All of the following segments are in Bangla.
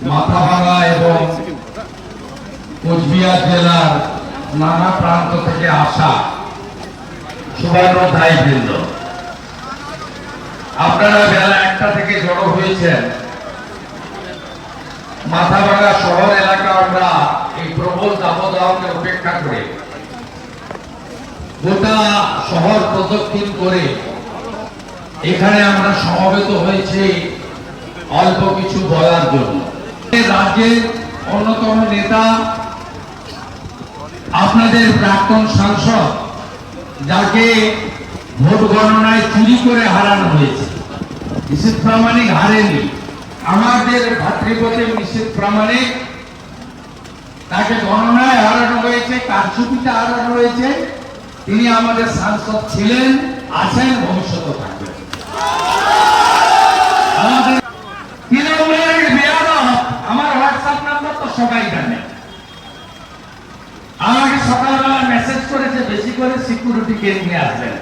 মাথাভাঙা এবং কোচবিহার জেলার নানা প্রান্ত থেকে আসা শুভানুধ্যায়ী বৃন্দ আপনারা বেলা একটা থেকে জড়ো হয়েছেন। মাথাভাঙা শহর এলাকা আমরা এই প্রবল দাবদাহকে উপেক্ষা করে গোটা শহর প্রদক্ষিণ করে এখানে আমরা সমবেত হয়েছি অল্প কিছু বলার জন্য। রাজ্যের অন্যতম নেতা, আপনাদের প্রাক্তন সাংসদ, যাকে ভোট গণনায় চুরি করে হারানো হয়েছে। নিশ্চিত প্রামাণিক হারেনি। আমাদের ভাতৃপতি নিশ্চিত প্রামাণিক তাকে গণনায় হারানো হয়েছে, কারচুপিতে হারানো হয়েছে। তিনি আমাদের সাংসদ ছিলেন, আছেন ভবিষ্যতে থাকবেন আমাদের তৃণমূলের বেয়াদব আমার হোয়াটসঅ্যাপ নাম্বার তো সবাই জানে আমাকে সকালবেলা মেসেজ করেছে বেশি করে সিকিউরিটি কে নিয়ে আসবেন।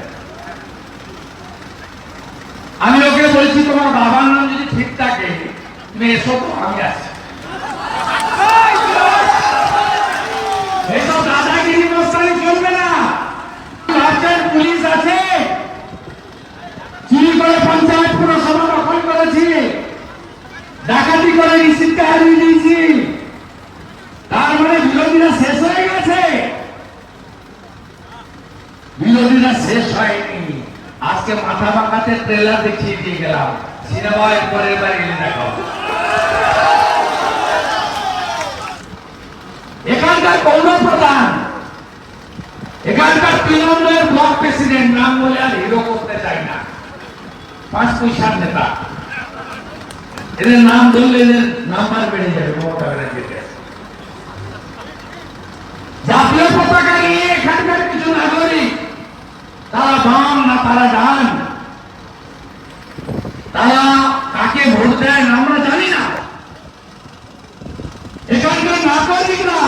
আমি ওকে বলছি, তোমার বাবার নাম যদি ঠিক থাকে, তুমি এসো তো, আমি আসি ডাকাতি করে তার মানে বিরোধীরা শেষ শেষ হয়নি। আজকে মাথা পাকাতে ট্রেলার দেখিয়ে দিয়ে গেলাম। সিনেমায় পরের বার এলে দেখো। এখানকার পৌর প্রধান এখানকার তৃণমূলের ব্লক প্রেসিডেন্ট, নাম বলে আর হিরো করতে চাই না। পাঁচ পয়সার নেতা। এদের নাম ধরলে এদের নাম্বার বেড়ে যাবে মমতা ব্যানার্জিতে জাতীয় পতাকা নিয়ে এখানকার কিছু নাগরিক তারা বাম না তারা ডান তারা কাকে ভোট দেন আমরা জানি না। এখানকার নাগরিকরা।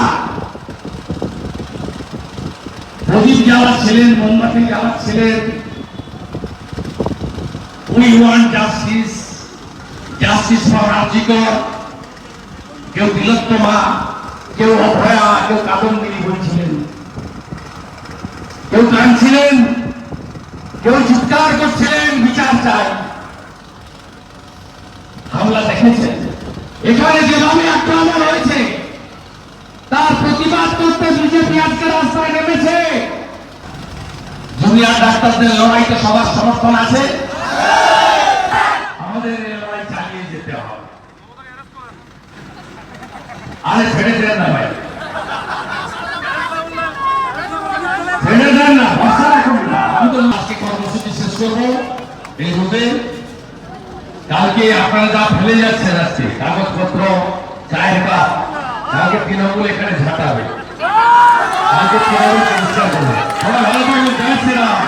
প্রদীপ মোমবাতি we justice. Justice for RG Kar কেউ তিলোত্তমা, কেউ অভয়া, কেউ কাদম্বিনী বলছিলেন কেউ কাঁদছিলেন কেউ চিৎকার করছিলেন বিচার চাই হামলা দেখেছেন এখানে যেভাবে আক্রমণ হয়েছে, তার প্রতিবাদ করতে বিজেপি আজকে রাস্তায় নেমেছে। জুনিয়র ডাক্তারদের লড়াইতে সবার সমর্থন আছে। আমাদের লড়াই চালিয়ে যেতে হবে। আরে ছেড়ে দেন না ভাই ছেড়ে দেন না ভরসা রাখুন না আমি তো আজকে কর্মসূচি শেষ এই রোদে কালকে আপনারা যা ফেলে যাচ্ছেন আজকে, কাগজপত্র, চায়ের কাপ, কালকে তৃণমূল এখানে ঝাঁটাবে। কালকে তৃণমূল পরিষ্কার করবে। সবাই ভালো থাকবেন জয় শ্রীরাম